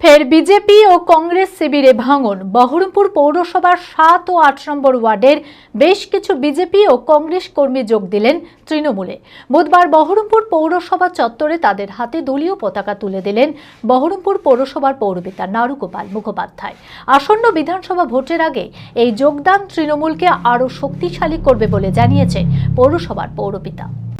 ফের বিজেপি ও কংগ্রেস শিবিরে ভাঙন। বহরমপুর পৌরসভার সাত ও আট নম্বর ওয়ার্ডের বেশ কিছু বিজেপি ও কংগ্রেস কর্মী যোগ দিলেন তৃণমূলে। বুধবার বহরমপুর পৌরসভা চত্বরে তাদের হাতে দলীয় পতাকা তুলে দিলেন বহরমপুর পৌরসভার পৌরপিতা নারুগোপাল মুখোপাধ্যায়। আসন্ন বিধানসভা ভোটের আগে এই যোগদান তৃণমূলকে আরও শক্তিশালী করবে বলে জানিয়েছে পৌরসভার পৌরপিতা।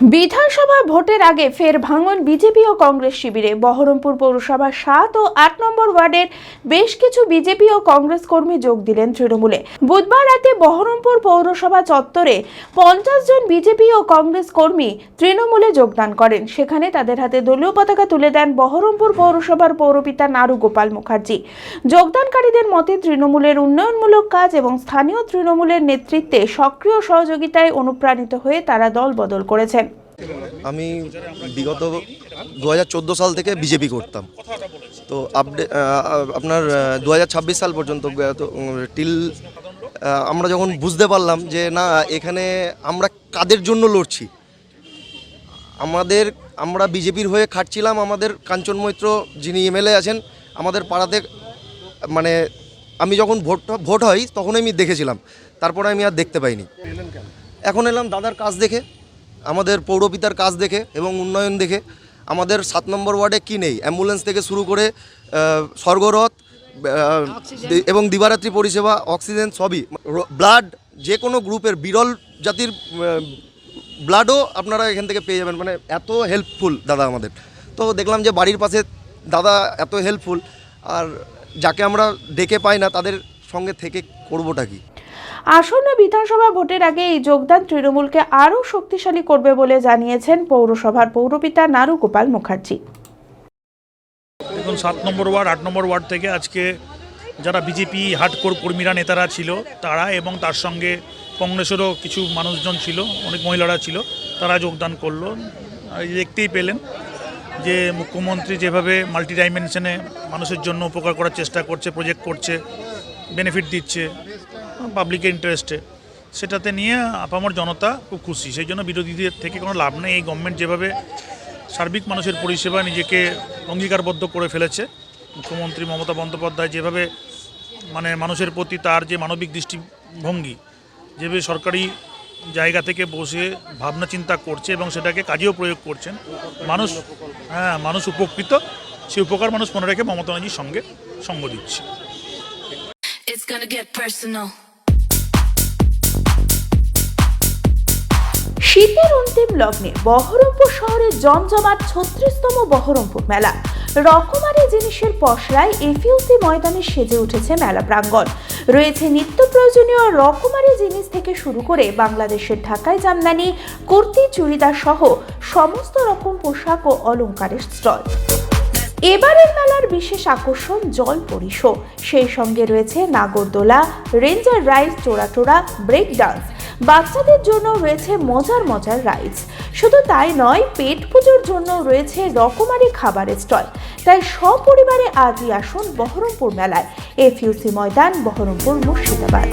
বিধানসভা ভোটের আগে ফের ভাঙন বিজেপি ও কংগ্রেস শিবিরে। বহরমপুর পৌরসভার সাত ও আট নম্বর ওয়ার্ডের বেশ কিছু বিজেপি ও কংগ্রেস কর্মী যোগ দিলেন তৃণমূলে। বুধবার রাতে বহরমপুর পৌরসভা চত্বরে পঞ্চাশ জন বিজেপি ও কংগ্রেস কর্মী তৃণমূলে যোগদান করেন। সেখানে তাদের হাতে দলীয় পতাকা তুলে দেন বহরমপুর পৌরসভার পৌরপিতা নারু গোপাল মুখার্জি। যোগদানকারীদের মতে তৃণমূলের উন্নয়নমূলক কাজ এবং স্থানীয় তৃণমূলের নেতৃত্বে সক্রিয় সহযোগিতায় অনুপ্রাণিত হয়ে তারা দল বদল করেছেন। আমি বিগত দু হাজার চোদ্দ সাল থেকে বিজেপি করতাম। তো আপডে আপনার দু হাজার ছাব্বিশ সাল পর্যন্ত টিল আমরা যখন বুঝতে পারলাম যে না, এখানে আমরা কাদের জন্য লড়ছি? আমাদের, আমরা বিজেপির হয়ে খাটছিলাম, আমাদের কাঞ্চন মৈত্র যিনি এমএলএ আছেন, আমাদের পাড়াতে মানে আমি যখন ভোট ভোট হয় তখন আমি দেখেছিলাম। তারপরে আমি আর দেখতে পাইনি। এখন এলাম দাদার কাজ দেখে। আমাদের পৌরপিতার কাজ দেখে এবং উন্নয়ন দেখে আমাদের সাত নম্বর ওয়ার্ডে কি নেই? অ্যাম্বুলেন্স থেকে শুরু করে স্বর্গরথ এবং দিবারাত্রি পরিষেবা অক্সিজেন সবই। ব্লাড যে কোনো গ্রুপের বিরল জাতির ব্লাডও আপনারা এখান থেকে পেয়ে যাবেন। মানে এত হেল্পফুল দাদা আমাদের। তো দেখলাম যে বাড়ির পাশে দাদা এত হেল্পফুল আর যাকে আমরা ডেকে পাই না তাদের সঙ্গে থেকে করবোটা কি? আসন্ন বিধানসভা ভোটের আগে এই যোগদান তৃণমূলকে আরও শক্তিশালী করবে বলে জানিয়েছেন পৌরসভার পৌরপিতা নারু গোপাল মুখার্জি সাত নম্বর ওয়ার্ড, আট নম্বর ওয়ার্ড থেকে আজকে যারা বিজেপি হার্ডকোর কর্মীরা, নেতারা ছিল, তারা এবং তার সঙ্গে কংগ্রেসেরও কিছু মানুষজন ছিল, অনেক মহিলারা ছিল, তারা যোগদান করল। দেখতেই পেলেন যে মুখ্যমন্ত্রী যেভাবে মাল্টি ডাইমেনশনে মানুষের জন্য উপকার করার চেষ্টা করছে প্রজেক্ট করছে বেনিফিট দিচ্ছে পাবলিকের ইন্টারেস্টে সেটাতে নিয়ে আপামর জনতা খুব খুশি। সেই জন্য বিরোধীদের থেকে কোনো লাভ নেই। এই গভর্নমেন্ট যেভাবে সার্বিক মানুষের পরিষেবা নিজেকে অঙ্গীকারবদ্ধ করে ফেলেছে, মুখ্যমন্ত্রী মমতা বন্দ্যোপাধ্যায় যেভাবে মানে মানুষের প্রতি তার যে মানবিক দৃষ্টিভঙ্গি, যেভাবে সরকারি জায়গা থেকে বসে ভাবনা চিন্তা করছে এবং সেটাকে কাজেও প্রয়োগ করছেন, মানুষ হ্যাঁ মানুষ উপকৃত। সেই উপকার মানুষ মনে রেখে মমতা ব্যানার্জির সঙ্গে সঙ্গ দিচ্ছে। It's gonna get personal. শীতের অন্তিম লগ্নে বহরমপুর শহরের জমজমাট ছত্রিশতম বহরমপুর মেলা। রকমারি জিনিসের পসরায় এফিউসি ময়দানে সেজে উঠেছে মেলা প্রাঙ্গণ। রয়েছে নিত্য প্রয়োজনীয় রকমারি জিনিস থেকে শুরু করে বাংলাদেশের ঢাকায় জামদানি, কুর্তি, চুড়িদার সহ সমস্ত রকম পোশাক ও অলংকারের স্টল। এবারের মেলার বিশেষ আকর্ষণ জল পরিশো সেই সঙ্গে রয়েছে নাগরদোলা, রেঞ্জার রাইড চোরাটোরা, ব্রেক ডান্স। বাচ্চাদের জন্য রয়েছে মজার মজার রাইডস শুধু তাই নয়, পেট পুজোর জন্য রয়েছে রকমারি খাবারের স্টল। তাই সপরিবারে আজই আসুন বহরমপুর মেলায়। এফইউসি ময়দান, বহরমপুর মুর্শিদাবাদ।